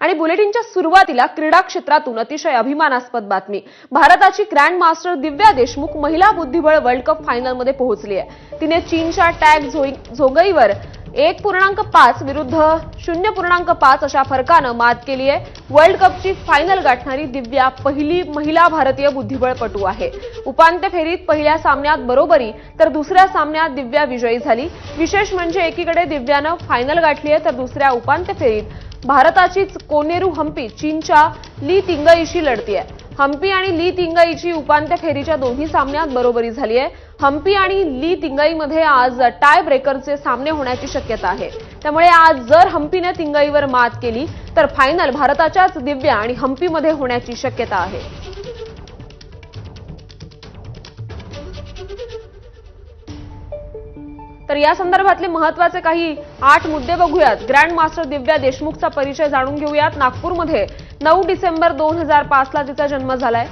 आणि बुलेटिनच्या सुरुवातीला क्रीडा क्षेत्रातून अतिशय अभिमानास्पद बातमी. भारताची ग्रँड मास्टर दिव्या देशमुख महिला बुद्धिबळ वर्ल्ड कप फायनलमध्ये पोहोचली आहे. तिने चीनच्या टॅग झोई- झोगईवर एक पूर्णांक पाच विरुद्ध शून्य पूर्णांक पाच अशा फरकानं मात केली आहे. वर्ल्ड कपची फायनल गाठणारी दिव्या पहिली महिला भारतीय बुद्धिबळपटू आहे. उपांत्य फेरीत पहिल्या सामन्यात बरोबरी तर दुसऱ्या सामन्यात दिव्या विजयी झाली. विशेष म्हणजे एकीकडे दिव्यानं फायनल गाठली आहे तर दुसऱ्या उपांत्य फेरीत भारताचीच कोनेरू हम्पी चीनच्या ली तिंगईशी लढती आहे हम्पी आणि ली तिंगईची उपांत्य फेरीच्या दोन्ही सामन्यात बरोबरी झाली आहे हम्पी आणि ली तिंगईमध्ये आज टाय ब्रेकरचे सामने होण्याची शक्यता आहे. त्यामुळे आज जर हम्पीने तिंगईवर मात केली तर फायनल भारताच्याच दिव्या आणि हम्पीमध्ये होण्याची शक्यता आहे. तर या संदर्भातले महत्त्वाचे काही आठ मुद्दे बघूयात. ग्रँड मास्टर दिव्या देशमुखचा परिचय जाणून घेऊयात. नागपूरमध्ये नऊ डिसेंबर दोन हजार पाचला तिचा जन्म झालाय.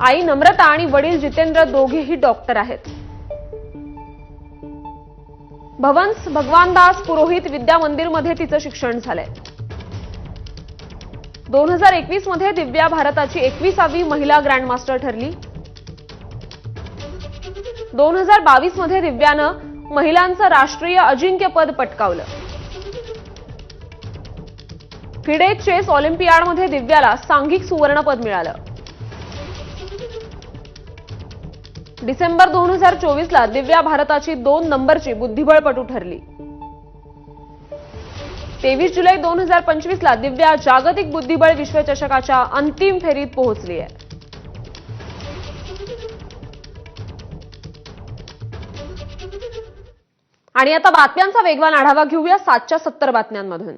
आई नम्रता आणि वडील जितेंद्र दोघेही डॉक्टर आहेत. भवन्स भगवानदास पुरोहित विद्या मंदिरमध्ये तिचं शिक्षण झालंय. दोन हजार एकवीसमध्ये दिव्या भारताची एकविसावी महिला ग्रँडमास्टर ठरली. दोन हजार बावीसमध्ये दिव्यानं महिलांचं राष्ट्रीय अजिंक्यपद पटकावलं. फिडे चेस ऑलिम्पियाडमध्ये दिव्याला सांघिक सुवर्णपद मिळालं. डिसेंबर दोन हजार चोवीस ला दिव्या भारताची दोन नंबरची बुद्धिबळपटू ठरली. तेवीस जुलै दोन हजार पंचवीस ला दिव्या जागतिक बुद्धिबळ विश्वचषकाच्या अंतिम फेरीत पोहोचली आहे. आणि आता बातम्यांचा वेगवान आढावा घेऊया सातच्या सत्तर बातम्यांमधून.